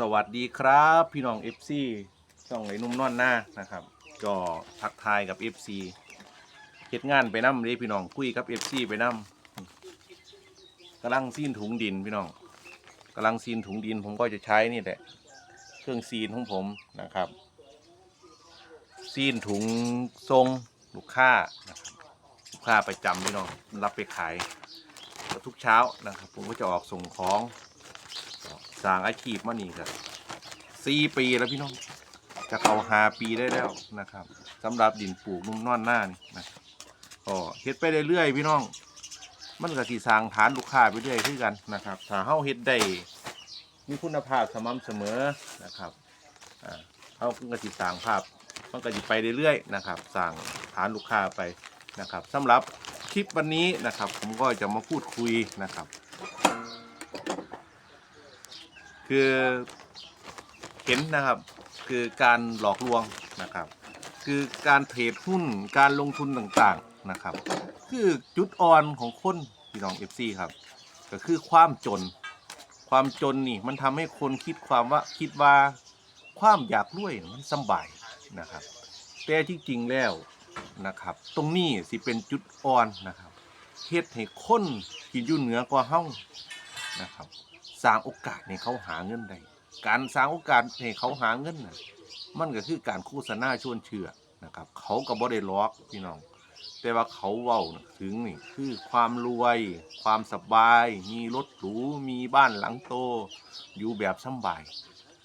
สวัสดีครับ พี่น้อง FC ช่องไหนนุ่มนอนหน้านะครับก็ทักทายกับ FC เฮ็ดงานไปน้ำเลยพี่น้องคุยกับ FC ไปน้ำกำลังซีนถุงดินพี่น้องกำลังซีนถุงดินผมก็จะใช้นี่แหละเครื่องซีนของผมนะครับ ซีนถุงทรงลูกค้านะครับลูกค้าประจำพี่น้องรับไปขายทุกเช้านะครับ ผมก็จะออกส่งของ สร้างอาชีพมานี่ครับสี่ปีแล้วพี่น้องจะเข้าหาปีได้แล้วนะครับสำหรับดินปลูกนุ่มนอนหน้านี่นะก็เฮ็ดไปเรื่อยๆพี่น้อง มันก็สิสร้างฐานลูกค้าไปเรื่อยคือกันนะครับถ้าเฮาเฮ็ดได้มีคุณภาพสม่ำเสมอนะครับอ่าเฮาก็สิสร้างภาพมันก็สิไปเรื่อยๆนะครับสร้างฐานลูกค้าไปนะครับสำหรับคลิปวันนี้นะครับ ผมก็จะมาพูดคุยนะครับ คือเห็นนะครับคือการหลอกลวงนะครับ คือการเทรดหุ้นการลงทุนต่างๆนะครับ คือจุดอ่อนของคนพี่น้องเอฟซีครับ ก็คือความจน ความจนนี่มันทำให้คนคิดความว่าคิดว่าความอยากรวยมันสบายนะครับ แต่ที่จริงแล้วนะครับ ตรงนี้สิเป็นจุดอ่อนนะครับเฮ็ดให้คนที่อยู่เหนือกว่าเฮานะครับ สร้างโอกาสให้เขาหาเงินได้การสร้างโอกาสให้เขาหาเงินนะมันก็คือการโฆษณาชวนเชื่อนะครับ เขาก็บ่ได้ล็อกพี่น้อง แต่ว่าเขาเว้านะถึงนี่คือความรวย ความสบาย มีรถหรูมีบ้านหลังโต อยู่แบบสบาย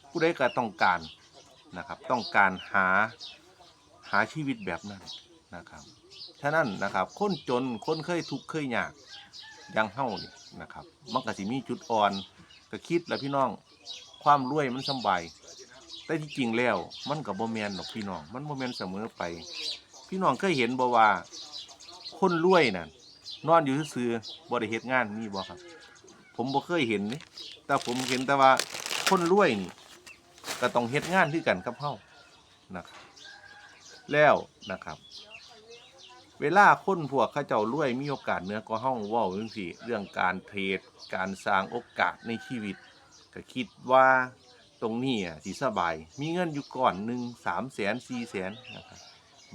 ผู้ใดก็ต้องการนะครับ ต้องการหาหาชีวิตแบบนั้นนะครับฉะนั้นนะครับคนจนคนเคยทุกข์เคยยากยังเฮานี่นะครับมันก็สิมีจุดอ่อน ก็คิดแหล้วพี่น้อง ความรวยมันสบาย แต่ที่จริงแล้วมันกับบ่แมนหรอกพี่น้อง มันบ่แมนเสมอไป พี่น้องเคยเห็นบ่ว่า คนรวยน่ะนอนอยู่ซื่อบ่ได้เฮ็ดงานมีบ่ครับ ผมบ่เคยเห็นนี่แต่ผมเห็นแต่ว่าคนรวยนี่ก็ต้องเฮ็ดงานคือกันกับเฮานะครับแล้วนะครับ เวลาคนพวกเขาเจ้ารวยมีโอกาสเนื้อกว่าเฮาว้าจังซี่เรื่องการเทรดการสร้างโอกาสในชีวิต ก็คิดว่าตรงนี้อะสิสบาย มีเงินอยู่ก่อนหนึ่งสามแสนสี่แสนนะครับ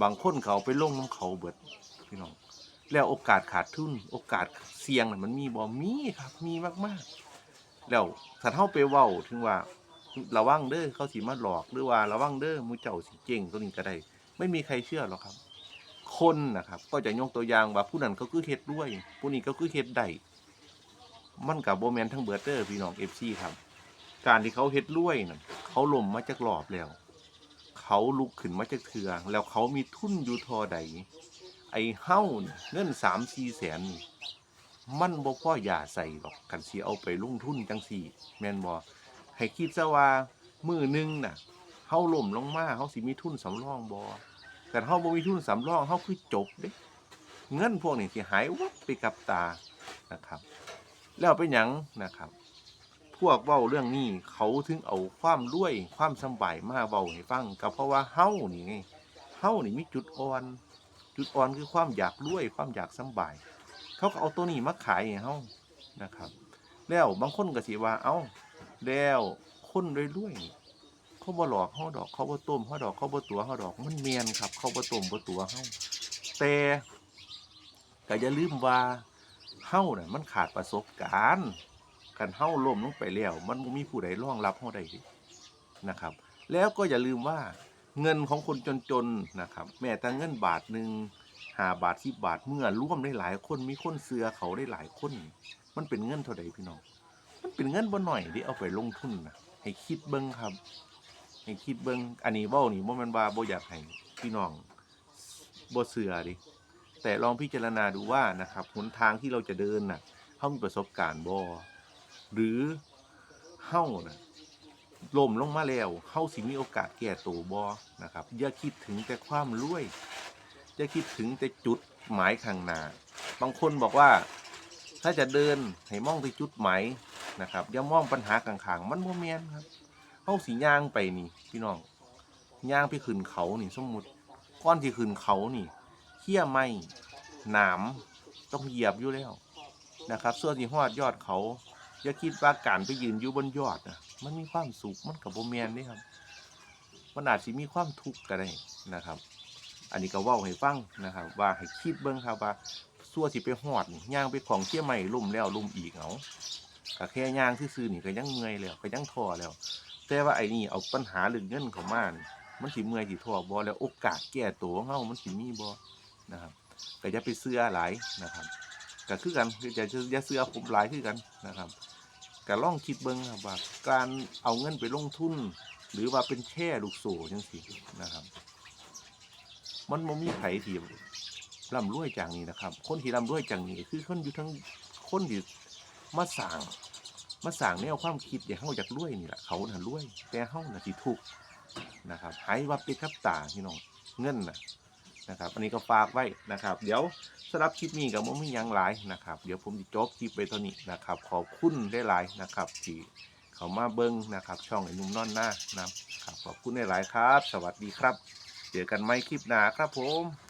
บางคนเขาไปลงน้ำเขาเบิดพี่น้องแล้วโอกาสขาดทุน โอกาสเสี่ยงมันมีบ่มีครับมีมากๆ แล้วถ้าเฮาไปเว้าถึงว่าระวังเด้อเขาสิมาหลอกหรือว่าระวังเด้อมูเจ้าสิเจงตัวนี้ก็ได้ ไม่มีใครเชื่อหรอกครับ คนนะครับ ก็จะยกตัวอย่างว่าผู้นั้นก็คือเฮ็ดด้วย ผู้นี้ก็คือเฮ็ดได้มันกับโบแมนทั้งเบิดเดอร์พี่น้องเอฟซีครับ การที่เขาเฮ็ดรวยน่ะเขาล่มมาจากหลอบแล้ว เขาลุกขึ้นมาจากเถื่อแล้วเขามีทุนอยู่ทอใด ไอ้เฮ้านี่เงินสามสี่แสน มันบ่พ่อยาใส่หรอกกันสิเอาไปลงทุนจังสี่ แม่นบ่ให้คิดซะว่ามือหนึงน่ะเฮ้าล่มลงมาเฮาสิมีทุนสำรองบ่ แต่เฮาบ่มีทุนสำรองเฮาคือจบเด้เงินพวกนี้สิหายวับไปกับตานะครับ แล้วเป็นหยังนะครับ พวกเว้าเรื่องนี้เขาถึงเอาความรวยความสบายมาเว้าให้ฟังก็เพราะว่าเฮานี่ไงเฮานี่มีจุดอ่อน จุดอ่อนคือความอยากรวย ความอยากสบาย เขาก็เอาตัวนี้มาขายให้เฮานะครับ แล้วบางคนก็สิว่าเอ้าแล้วคนรวยๆ เขาบ่หลอกเฮาดอก เขาบ่ต้มเฮาดอกเขาบ่ตัวเฮาดอก มันแม่นครับ เขาบ่ต้มบ่ตัวเฮาแต่ก็อย่าลืมว่าเฮาน่ะมันขาดประสบการณ์กันเฮาล้มลงไปแล้วมันมีผู้ใดรองรับเฮาได้นะครับ แล้วก็อย่าลืมว่าเงินของคนจนๆนะครับ แม้แต่เงินบาทหนึ่งห้าบาทสิบบาทเมื่อร่วมได้หลายคนมีคนเสือเขาได้หลายคน มันเป็นเงินเท่าใดพี่น้อง มันเป็นเงินบ่หน่อยที่เอาไปลงทุนนะให้คิดเบิ่งครับ ให้คิดเบิ่งอันนี้เว้านี่บ่แม่นว่าบ่อยากให้พี่น้องบ่เสือดิแต่ลองพิจารณาดูว่านะครับหนทางที่เราจะเดินน่ะเฮามีประสบการณ์บ่หรือเฮาน่ะล้มลงมาแล้วเฮาสิมีโอกาสแก้ตัวบ่นะครับอย่าคิดถึงแต่ความรวยอย่าคิดถึงแต่จุดหมายข้างหน้าบางคนบอกว่าถ้าจะเดินให้มองที่จุดหมายนะครับอย่ามองปัญหาข้างๆมันบ่แม่นครับ เฮาสิย่างไปนี่ พี่น้องย่างไปขึ้นเขานี่ สมมุติก่อนที่ขึ้นเขานี่เขี้ยไม้หนามต้องเหยียบอยู่แล้วนะครับส่วนที่ฮอดยอดเขาอย่าคิดว่าการไปยืนอยู่บนยอดนะมันมีความสุขมันกับโบแมนนี่ครับมันอาจสิมีความทุกข์ก็ได้นะครับ อันนี้ก็ว่าให้ฟังนะครับ ว่าให้คิดเบิ่งครับว่าซั่วสิไปหอดย่างไปของเที่ยใหม่ลุ่มแล้วลุ่มอีกเอาก็แค่ย่างซื่อๆนี่ก็ยังเมื่อยแล้วก็ยังทอแล้ว แต่ว่าไอ้นี่เอาปัญหาเรื่องเงินเข้ามานี่มันสิเมื่อยสิทอบ่แล้วโอกาสแก้ตัวของเฮามันสิมีบ่นะครับก็อย่าไปเชื่อหลายนะครับก็คือกันคืออย่าอย่าเชื่อผมหลายคือกันนะครับก็ลองคิดเบิ่งครับว่าการเอาเงินไปลงทุน หรือว่าเป็นแช่ลูกโซ่จังซี่นะครับ มันบ่มีไผที่ร่ำรวยจากนี้นะครับ คนที่ร่ำรวยจากนี้คือคนอยู่ทั้งคนที่มาสร้าง มาสร้างแนวความคิดอย่างเฮาอยากรวยนี่แหละเขาน่ะรวย แต่เฮาน่ะสิทุกนะครับหายวับไปกับตาพี่น้องเงินน่ะนะครับ อันนี้ก็ฝากไว้นะครับ เดี๋ยวสำหรับคลิปนี้ก็บ่มียังหลายนะครับ เดี๋ยวผมจะจบคลิปไว้เท่านี้นะครับ ขอบคุณได้หลายนะครับที่เขามาเบิ้งนะครับ ช่องไอ้นุ่มนอนหน้านะครับขอบคุณได้หลายครับ สวัสดีครับ เจอกันใหม่คลิปหน้าครับผม